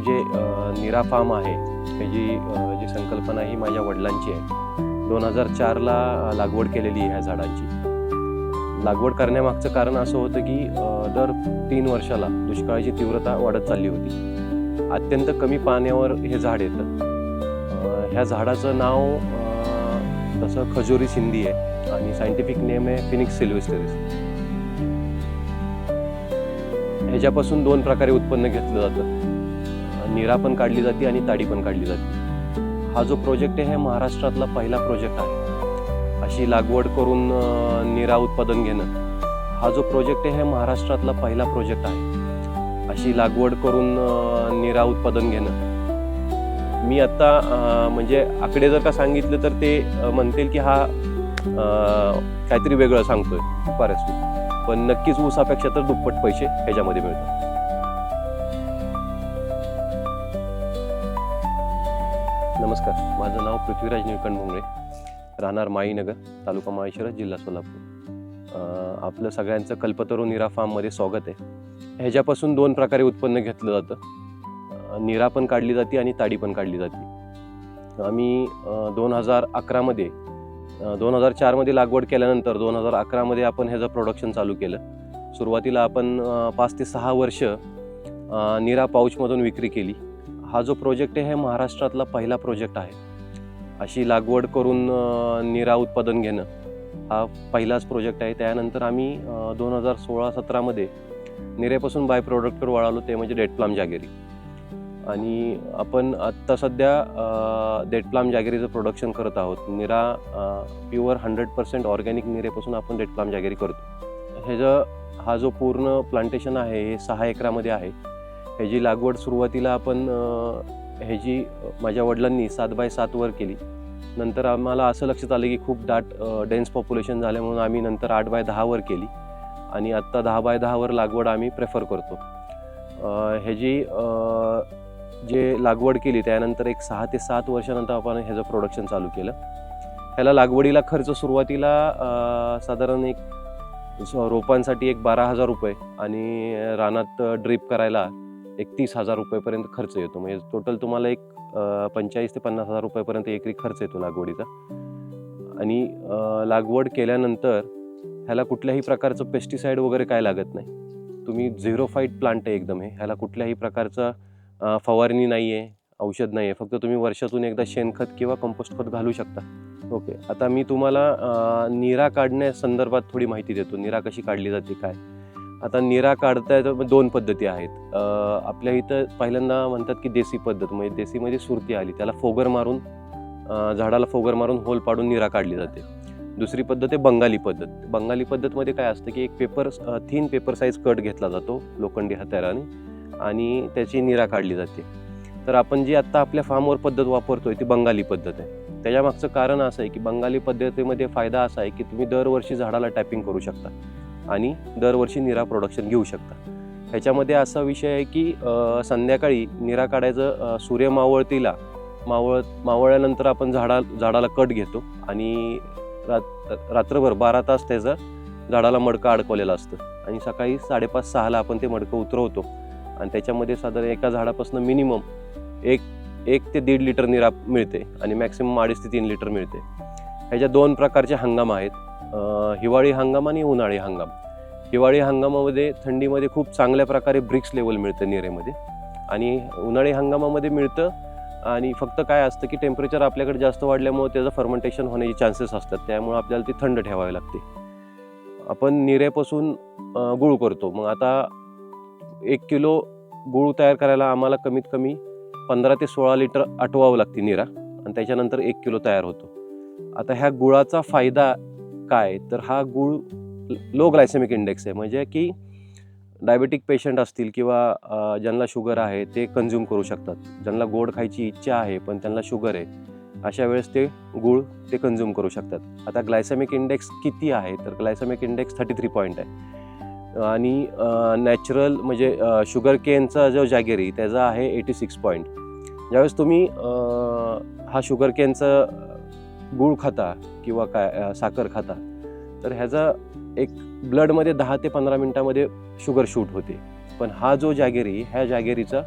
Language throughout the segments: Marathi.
हे जे निरा फार्म आहे ह्याची जी संकल्पना ही माझ्या वडिलांची आहे दोन हजार चारला लागवड केलेली आहे ह्या झाडांची. लागवड करण्यामागचं कारण असं होतं की दर तीन वर्षाला दुष्काळाची तीव्रता वाढत चालली होती. अत्यंत कमी पाण्यावर हे झाड येतं. ह्या झाडाचं नाव तसं खजुरी सिंधी आहे आणि सायंटिफिक नेम आहे फिनिक्स सिल्वेस्टरीस ह्याच्यापासून दोन प्रकारे उत्पन्न घेतलं जातं. निरा पण काढली जाते आणि ताडी पण काढली जाते. हा जो प्रोजेक्ट आहे महाराष्ट्रातला पहिला प्रोजेक्ट आहे. अशी लागवड करून निरा उत्पादन घेणं हा जो प्रोजेक्ट आहे महाराष्ट्रातला पहिला प्रोजेक्ट आहे. अशी लागवड करून निरा उत्पादन घेणं. मी आत्ता म्हणजे आकडे जर का सांगितलं तर ते म्हणतील की हा काहीतरी वेगळं सांगतोय. फारच पण नक्कीच ऊसापेक्षा तर दुप्पट पैसे ह्याच्यामध्ये मिळतात. नमस्कार. माझं नाव पृथ्वीराज निळकंठ मुंगळे. राहणार माईनगर तालुका माळशिरस जिल्हा सोलापूर. आपलं सगळ्यांचं कल्पतरू निरा फार्ममध्ये स्वागत आहे. ह्याच्यापासून दोन प्रकारे उत्पन्न घेतलं जातं. निरा पण काढली जाते आणि ताडी पण काढली जाते. आम्ही दोन हजार अकरामध्ये दोन हजार चारमध्ये लागवड केल्यानंतर दोन हजार अकरामध्ये आपण ह्याचं प्रोडक्शन चालू केलं. सुरुवातीला आपण पाच ते सहा वर्ष निरा पाऊचमधून विक्री केली. हा जो प्रोजेक्ट आहे हे महाराष्ट्रातला पहिला प्रोजेक्ट आहे. अशी लागवड करून निरा उत्पादन घेणं हा पहिलाच प्रोजेक्ट आहे. त्यानंतर आम्ही दोन हजार सोळा सतरामध्ये निरेपासून बाय प्रोडक्टवर वळालो ते म्हणजे डेटप्लाम जागेरी आणि आपण आत्ता सध्या डेटप्लाम जागेरीचं प्रोडक्शन करत आहोत. Neera pure hundred percent organic निरेपासून आपण डेटप्लाम जागेरी करतो. ह्याचं हा जो पूर्ण प्लांटेशन आहे हे सहा एकरामध्ये आहे. ह्याची लागवड सुरुवातीला आपण ह्याची माझ्या वडिलांनी सात बाय सातवर केली नंतर आम्हाला असं लक्षात आलं की खूप दाट डेन्स पॉप्युलेशन झालं म्हणून आम्ही नंतर आठ बाय दहावर केली आणि आत्ता दहा बाय दहावर लागवड आम्ही प्रेफर करतो. ह्याची जे लागवड केली त्यानंतर एक सहा ते सात वर्षानंतर आपण ह्याचं प्रोडक्शन चालू केलं. ह्याला लागवडीला खर्च सुरुवातीला साधारण एक रोपांसाठी एक बारा हजार रुपये आणि रानात ड्रीप करायला एक तीस हजार रुपयेपर्यंत खर्च येतो. म्हणजे टोटल तुम्हाला एक पंचेचाळीस ते पन्नास हजार रुपयेपर्यंत एकरी खर्च येतो लागवडीचा. आणि लागवड केल्यानंतर ह्याला कुठल्याही प्रकारचं पेस्टिसाईड वगैरे काय लागत नाही. तुम्ही झिरो फाईट प्लांट आहे एकदम हे. ह्याला कुठल्याही प्रकारचं फवारणी नाही आहे औषध नाही आहे फक्त तुम्ही वर्षातून एकदा शेणखत किंवा कंपोस्ट खत घालू शकता. ओके आता मी तुम्हाला निरा काढण्यासंदर्भात थोडी माहिती देतो. निरा कशी काढली जाते काय? आता निरा काढता येतं दोन पद्धती आहेत. आपल्या इथं पहिल्यांदा म्हणतात की देसी पद्धत म्हणजे देसीमध्ये सुरती आली त्याला फोगर मारून झाडाला फोगर मारून होल पाडून निरा काढली जाते. दुसरी पद्धत आहे बंगाली पद्धत. बंगाली पद्धतमध्ये काय असतं की एक paper thin paper size cut घेतला जातो लोखंडी हत्याराने आणि त्याची निरा काढली जाते. तर आपण जी आत्ता आपल्या फार्मवर पद्धत वापरतोय ती बंगाली पद्धत आहे. त्याच्यामागचं कारण असं आहे की बंगाली पद्धतीमध्ये फायदा असा आहे की तुम्ही दरवर्षी झाडाला टॅपिंग करू शकता. आणि दरवर्षी निरा प्रोडक्शन घेऊ शकता. ह्याच्यामध्ये असा विषय आहे की संध्याकाळी निरा काढायचं सूर्य मावळतीला मावळ मावळल्यानंतर आपण झाडा झाडाला कट घेतो आणि रात रात्रभर बारा तास त्याचं झाडाला मडकं अडकवलेलं असतं. आणि सकाळी साडेपाच सहाला आपण ते मडकं उतरवतो. आणि त्याच्यामध्ये साधारण एका झाडापासून मिनिमम एक एक ते दीड लिटर निरा मिळते आणि मॅक्सिमम अडीच ते तीन लिटर मिळते. ह्याच्या दोन प्रकारचे हंगाम आहेत. हिवाळी हंगाम आणि उन्हाळी हंगाम. हिवाळी हंगामामध्ये थंडीमध्ये खूप चांगल्या प्रकारे ब्रिक्स लेवल मिळतं निरेमध्ये. आणि उन्हाळी हंगामामध्ये मिळतं आणि फक्त काय असतं की टेम्परेचर आपल्याकडे जास्त वाढल्यामुळे त्याचं फर्मेंटेशन होण्याचे चान्सेस असतात. त्यामुळे आपल्याला ती थंड ठेवावी लागते. आपण निरेपासून गुळ करतो. मग आता एक किलो गुळ तयार करायला आम्हाला कमीत कमी पंधरा ते सोळा लिटर आटवावं लागते निरा. आणि त्याच्यानंतर एक किलो तयार होतो. आता ह्या गुळाचा फायदा काय तर हा गुळ लो ग्लायसेमिक इंडेक्स आहे. म्हणजे की डायबेटिक पेशंट असतील किंवा ज्यांना शुगर आहे ते कन्झ्युम करू शकतात. ज्यांना गोड खायची इच्छा आहे पण त्यांना शुगर आहे अशा वेळेस ते गुळ ते कन्झ्युम करू शकतात. आता ग्लायसेमिक इंडेक्स किती आहे? तर glycemic index thirty three point आहे. आणि नॅचरल म्हणजे शुगर केनचा जो जॅगेरी त्याचा आहे एटी सिक्स पॉईंट ज्यावेळेस तुम्ही हा शुगर केनचं गूळ खाता किंवा काय साखर खाता तर ह्याचा एक ब्लडमध्ये दहा ते पंधरा मिनटामध्ये शुगर शूट होते. पण हा जो जॅगेरी ह्या जॅगेरीचा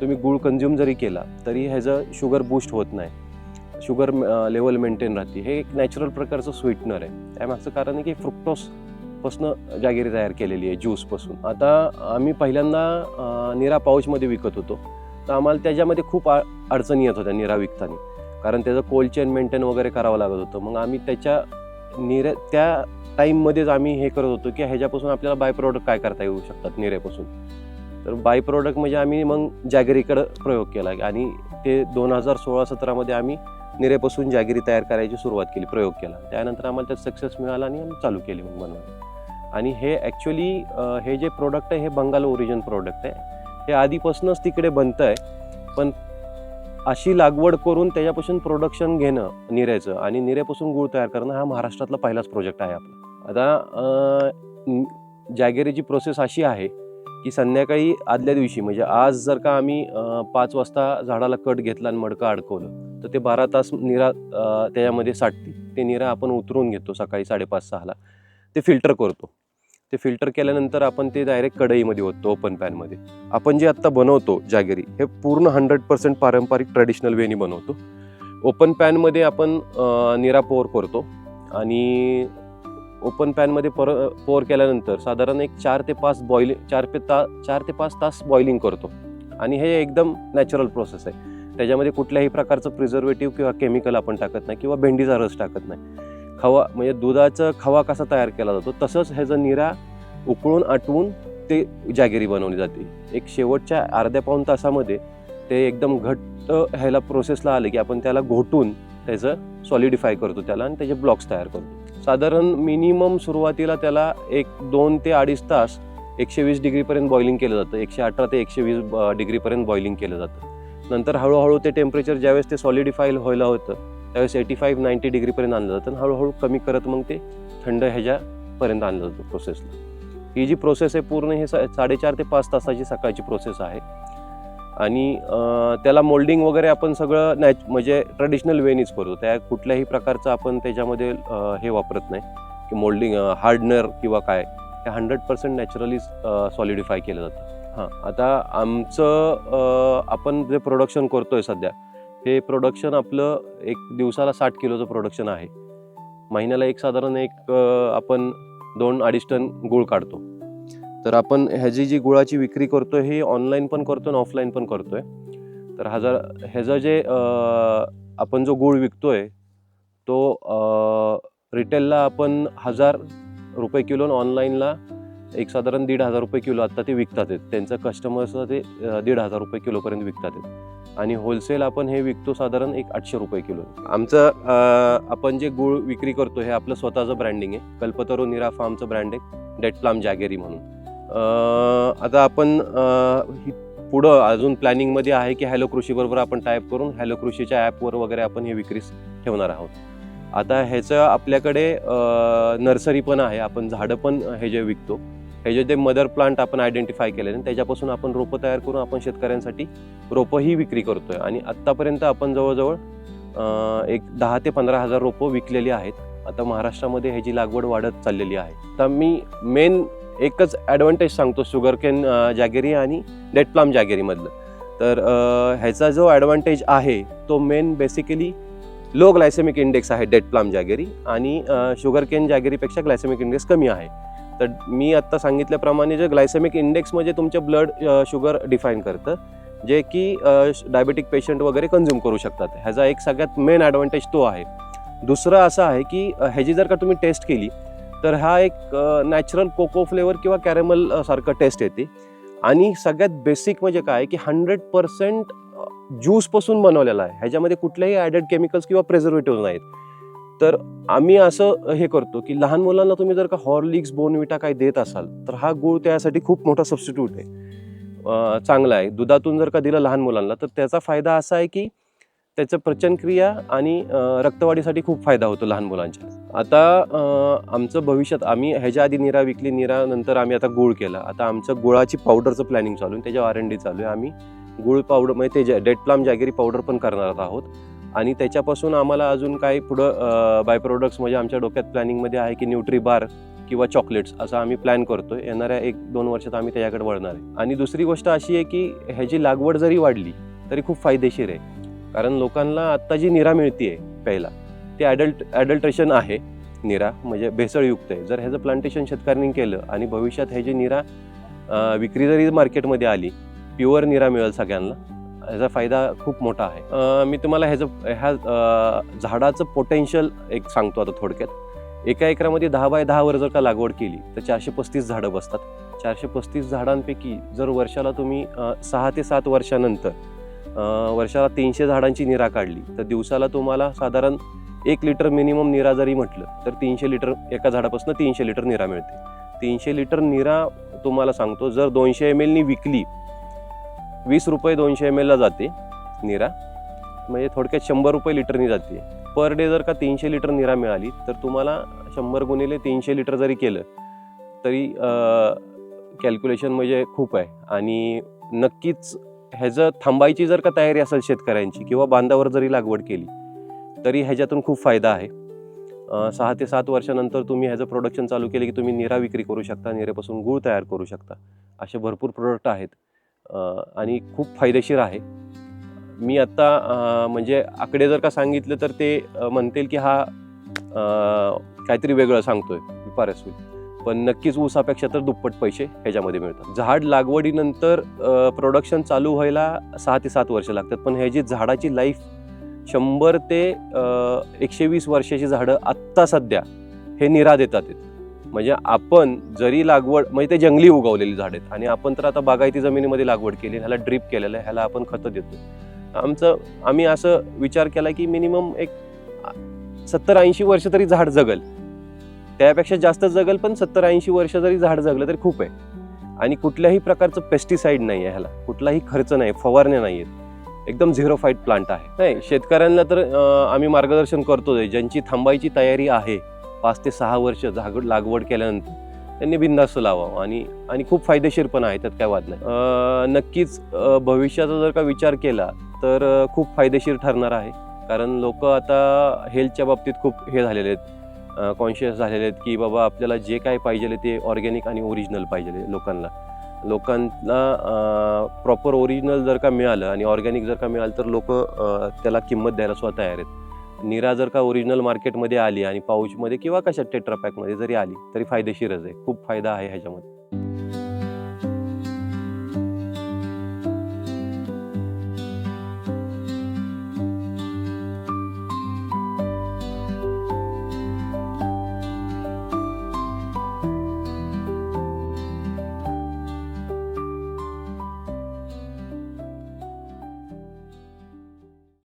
तुम्ही गूळ कंझ्युम जरी केला तरी ह्याचं शुगर बूस्ट होत नाही. शुगर लेवल मेंटेन राहते. हे एक नॅचरल प्रकारचं स्वीटनर आहे. त्यामागचं कारण आहे की फ्रुक्टोसपासून जॅगेरी तयार केलेली आहे ज्यूसपासून आता आम्ही पहिल्यांदा निरा पाऊचमध्ये विकत होतो. तर आम्हाला त्याच्यामध्ये खूप आ- अडचणी येत होत्या निरा विकताना. कारण त्याचं कोल्ड चेन मेंटेन वगैरे करावं लागत होतं. मग आम्ही त्याच्या निर त्या टाईममध्येच आम्ही हे करत होतो की ह्याच्यापासून आपल्याला बाय प्रोडक्ट काय करता येऊ शकतात निऱ्यापासून तर बाय प्रोडक्ट म्हणजे आम्ही मग जॅगरीकडं प्रयोग केला आणि ते दोन हजार सोळा सतरामध्ये आम्ही निऱ्यापासून जॅगरी तयार करायची सुरुवात केली प्रयोग केला. त्यानंतर आम्हाला त्यात सक्सेस मिळाला आणि आम्ही चालू केली मग बनवायला. आणि हे ॲक्च्युली हे जे प्रोडक्ट आहे हे बंगाल ओरिजिन प्रोडक्ट आहे. हे आधीपासूनच तिकडे बनतं आहे पण अशी लागवड करून त्याच्यापासून प्रोडक्शन घेणं निऱ्याचं आणि निऱ्यापासून गूळ तयार करणं हा महाराष्ट्रातला पहिलाच प्रोजेक्ट आहे आपला. आता जॅगेरीची प्रोसेस अशी आहे की संध्याकाळी आदल्या दिवशी म्हणजे आज जर का आम्ही पाच वाजता झाडाला कट घेतला आणि मडकं अडकवलं तर ते बारा तास निरा त्याच्यामध्ये साठते ते निरा आपण उतरून घेतो सकाळी साडेपाच सहाला. ते फिल्टर करतो. ते फिल्टर केल्यानंतर आपण ते डायरेक्ट कढईमध्ये ओततो ओपन पॅनमध्ये आपण जे आत्ता बनवतो जॅगेरी हे पूर्ण हंड्रेड पर्सेंट पारंपरिक ट्रॅडिशनल वेनी बनवतो. ओपन पॅनमध्ये आपण निरा पोर करतो आणि ओपन पॅनमध्ये पर पोर केल्यानंतर साधारण एक चार ते पाच बॉइल चार ते ता चार ते पाच तास बॉइलिंग करतो. आणि हे एकदम नॅचरल प्रोसेस आहे. त्याच्यामध्ये कुठल्याही प्रकारचं प्रिझर्वेटिव्ह किंवा केमिकल आपण टाकत नाही किंवा भेंडीचा रस टाकत नाही. खवा म्हणजे दुधाचा खवा कसा तयार केला जातो तसंच ह्याचं निरा उकळून आटवून ते जॅगेरी बनवली जाते. एक शेवटच्या अर्ध्या पाऊण तासामध्ये ते एकदम घट्ट ह्याला प्रोसेसला आले की आपण त्याला घोटून त्याचं सॉलिडिफाय करतो त्याला आणि त्याचे ब्लॉक्स तयार करतो. साधारण मिनिमम सुरुवातीला त्याला एक दोन ते अडीच तास एकशे वीस डिग्रीपर्यंत बॉइलिंग केलं जातं. एकशे अठरा ते एकशे वीस डिग्रीपर्यंत बॉइलिंग केलं जातं. नंतर हळूहळू ते टेम्परेचर ज्यावेळेस ते सॉलिडिफाईल व्हायला होतं त्यावेळेस एटी फाईव्ह नाईन्टी डिग्रीपर्यंत आणलं जातं आणि हळूहळू कमी करत मग ते थंड ह्याच्यापर्यंत आणलं जातं प्रोसेसला ही जी प्रोसेस आहे पूर्ण हे सा- साडेचार ते पाच तासाची सकाळची प्रोसेस आहे. आणि त्याला मोल्डिंग वगैरे आपण सगळं नॅच म्हणजे ट्रेडिशनल वेनीच करतो त्या कुठल्याही प्रकारचं आपण त्याच्यामध्ये हे वापरत नाही. की मोल्डिंग हार्डनर किंवा काय हे हंड्रेड पर्सेंट नॅचरली सॉलिडिफाय केलं जातं. हां आता आमचं आपण जे प्रोडक्शन करतो आहे सध्या हे प्रोडक्शन आपलं एक दिवसाला साठ किलोचं प्रोडक्शन आहे. महिन्याला एक साधारण एक आपण दोन अडीच टन गूळ काढतो. तर आपण ह्याची जी गुळाची विक्री करतो हे ऑनलाईन पण करतो आणि ऑफलाईन पण करतो आहे तर हजार ह्याचं जे आपण जो गूळ आहे तो रिटेलला आपण हजार रुपये किलो आणि ऑनलाईनला एक साधारण दीड हजार रुपये किलो आत्ता ते विकतात आहेत. त्यांचं कस्टमर्सला ते दीड हजार रुपये किलोपर्यंत विकतात आहेत. आणि होलसेल आपण हे विकतो साधारण एक आठशे रुपये किलो. आमचं आपण जे गूळ विक्री करतो हे आपलं स्वतःचं ब्रँडिंग आहे. कल्पतरू निरा फार्मचं ब्रँड आहे. डेट प्लाम जॅगेरी म्हणून आता आपण पुढं अजून प्लॅनिंगमध्ये आहे की हॅलो कृषीबरोबर आपण टाईप करून हॅलो कृषीच्या ॲपवर वगैरे आपण हे विक्रीस ठेवणार आहोत. आता ह्याचं आपल्याकडे नर्सरी पण आहे. आपण झाडं पण हे जे विकतो. हे जे जे मदर प्लांट आपण आयडेंटिफाय केले आणि त्याच्यापासून आपण रोपं तयार करून आपण शेतकऱ्यांसाठी रोपंही विक्री करतोय. आणि आत्तापर्यंत आपण जवळजवळ एक दहा ते पंधरा हजार रोपं विकलेली आहेत. आता महाराष्ट्रामध्ये ह्याची लागवड वाढत चाललेली आहे. तर मी मेन एकच ॲडव्हान्टेज सांगतो शुगरकेन जॅगेरी आणि डेट प्लाम जॅगेरीमधलं तर ह्याचा जो ॲडव्हान्टेज आहे तो main basically low glycemic index आहे डेट प्लाम जॅगेरी आणि शुगरकेन जॅगेरीपेक्षा ग्लायसेमिक इंडेक्स कमी आहे. तर मी आत्ता सांगितल्याप्रमाणे जे ग्लायसेमिक इंडेक्स म्हणजे तुमचे ब्लड शुगर डिफाईन करतं जे की डायबेटिक पेशंट वगैरे कन्झ्युम करू शकतात. ह्याचा एक सगळ्यात मेन ॲडव्हान्टेज तो आहे. दुसरं असं आहे की ह्याची जर का तुम्ही टेस्ट केली तर हा एक नॅचरल कोको फ्लेवर किंवा कॅरेमल सारखं टेस्ट येते. आणि सगळ्यात बेसिक म्हणजे काय की हंड्रेड पर्सेंट ज्यूसपासून बनवलेला आहे. ह्याच्यामध्ये कुठल्याही ॲडेड केमिकल्स किंवा प्रेझर्वेटिव्ह नाहीत. तर आम्ही असं हे करतो की लहान मुलांना तुम्ही जर का हॉर्लिक्स बोनविटा काही देत असाल तर हा गूळ त्यासाठी खूप मोठा सबस्टिट्यूट आहे. चांगला आहे. दुधातून जर का दिलं लहान मुलांना तर त्याचा फायदा असा आहे की त्याचं प्रचनक्रिया आणि रक्तवाढीसाठी खूप फायदा होतो लहान मुलांच्या. आता आमचं भविष्यात आम्ही ह्याच्या आधी निरा विकली निरा नंतर आम्ही आता गुळ केला. आता आमचं गुळाची पावडरचं प्लॅनिंग चालू आहे. त्याच्या आर एन डी चालू आहे. आम्ही गुळ पावडर म्हणजे ते डेट प्लाम जॅगेरी पावडर पण करणार आहोत. आणि त्याच्यापासून आम्हाला अजून काही पुढं बाय प्रोडक्ट्स म्हणजे आमच्या डोक्यात प्लॅनिंगमध्ये आहे की न्यूट्री बार किंवा चॉकलेट्स असं आम्ही प्लॅन करतो येणाऱ्या एक दोन वर्षात आम्ही त्याच्याकडे वळणार आहे. आणि दुसरी गोष्ट अशी आहे की ह्याची लागवड जरी वाढली तरी खूप फायदेशीर आहे. कारण लोकांना आत्ता जी निरा मिळते प्यायला ते ॲडल्ट ॲडल्ट्रेशन आहे निरा म्हणजे भेसळयुक्त आहे. जर ह्याचं प्लांटेशन शेतकऱ्यांनी केलं आणि भविष्यात ह्याची निरा विक्री जरी मार्केटमध्ये आली प्युअर निरा मिळेल सगळ्यांना ह्याचा फायदा खूप मोठा आहे. मी तुम्हाला ह्याचं ह्या झाडाचं पोटेन्शियल एक सांगतो आता थोडक्यात. एका एकरामध्ये दहा बाय दहावर जर का लागवड केली तर चारशे पस्तीस झाडं बसतात. चारशे पस्तीस झाडांपैकी जर वर्षाला तुम्ही सहा ते सात वर्षानंतर वर्षाला तीनशे झाडांची निरा काढली तर दिवसाला तुम्हाला साधारण एक लिटर मिनिमम निरा जरी म्हटलं तर तीनशे लिटर एका झाडापासून तीनशे लिटर निरा मिळते. तीनशे लिटर निरा तुम्हाला सांगतो जर दोनशे एम एलनी विकली वीस रुपये दोनशे एम एलला जाते निरा. म्हणजे थोडक्यात शंभर रुपये लिटरनी जाते. पर डे जर का तीनशे लिटर निरा मिळाली तर तुम्हाला शंभर गुणिले तीनशे लिटर जरी केलं तरी कॅल्क्युलेशन म्हणजे खूप आहे. आणि नक्कीच ह्याचं थांबायची जर का तयारी असेल शेतकऱ्यांची किंवा बांधावर जरी लागवड केली तरी ह्याच्यातून खूप फायदा आहे. सहा ते सात वर्षानंतर तुम्ही ह्याचं प्रोडक्शन चालू केले की तुम्ही निरा विक्री करू शकता निरेपासून गूळ तयार करू शकता. असे भरपूर प्रोडक्ट आहेत. आणि खूप फायदेशीर आहे. मी आत्ता म्हणजे आकडे जर का सांगितलं तर ते म्हणतील की हा काहीतरी वेगळं सांगतोय फारच होईल पण नक्कीच ऊसापेक्षा तर दुप्पट पैसे ह्याच्यामध्ये मिळतात. झाड लागवडीनंतर प्रोडक्शन चालू व्हायला सहा ते सात वर्ष लागतात. पण ह्याची झाडाची लाईफ शंभर ते एकशे वीस वर्षाची झाडं आत्ता सध्या हे निरा देतात आहेत. म्हणजे आपण जरी लागवड म्हणजे ते जंगली उगवलेली झाड आहेत. आणि आपण तर आता बागायती जमिनीमध्ये लागवड केली ह्याला ड्रीप केलेलं आहे ह्याला आपण खतं देतो आमचं आम्ही असं विचार केला की मिनिमम एक सत्तर ऐंशी वर्ष तरी झाड जगल. त्यापेक्षा जास्त जगल पण सत्तर ऐंशी वर्ष जरी झाड जगलं तरी खूप आहे. आणि कुठल्याही प्रकारचं पेस्टिसाईड नाही आहे ह्याला. कुठलाही खर्च नाही फवारण्या नाही आहेत एकदम झिरो फाईट प्लांट आहे. नाही शेतकऱ्यांना तर आम्ही मार्गदर्शन करतो ज्यांची थांबायची तयारी आहे पाच ते सहा वर्ष झागड लागवड केल्यानंतर त्यांनी बिंदास्त लावावं. आणि आणि खूप फायदेशीर पण आहे त्यात काय वाद नाही. नक्कीच भविष्याचा जर का विचार केला तर खूप फायदेशीर ठरणार आहे. कारण लोक आता हेल्थच्या बाबतीत खूप हे झालेले आहेत. कॉन्शियस झालेले आहेत की बाबा आपल्याला जे काय पाहिजे ते ऑर्गॅनिक आणि ओरिजिनल पाहिजे लोकांना. लोकांना प्रॉपर ओरिजिनल जर का मिळालं आणि ऑर्गॅनिक जर का मिळालं तर लोक त्याला किंमत द्यायला सुद्धा तयार आहेत. निरा जर का ओरिजिनल मार्केटमध्ये आली आणि पाऊचमध्ये किंवा कशा टेट्रापॅकमध्ये जरी आली तरी फायदेशीरच आहे. खूप फायदा आहे ह्याच्यामध्ये.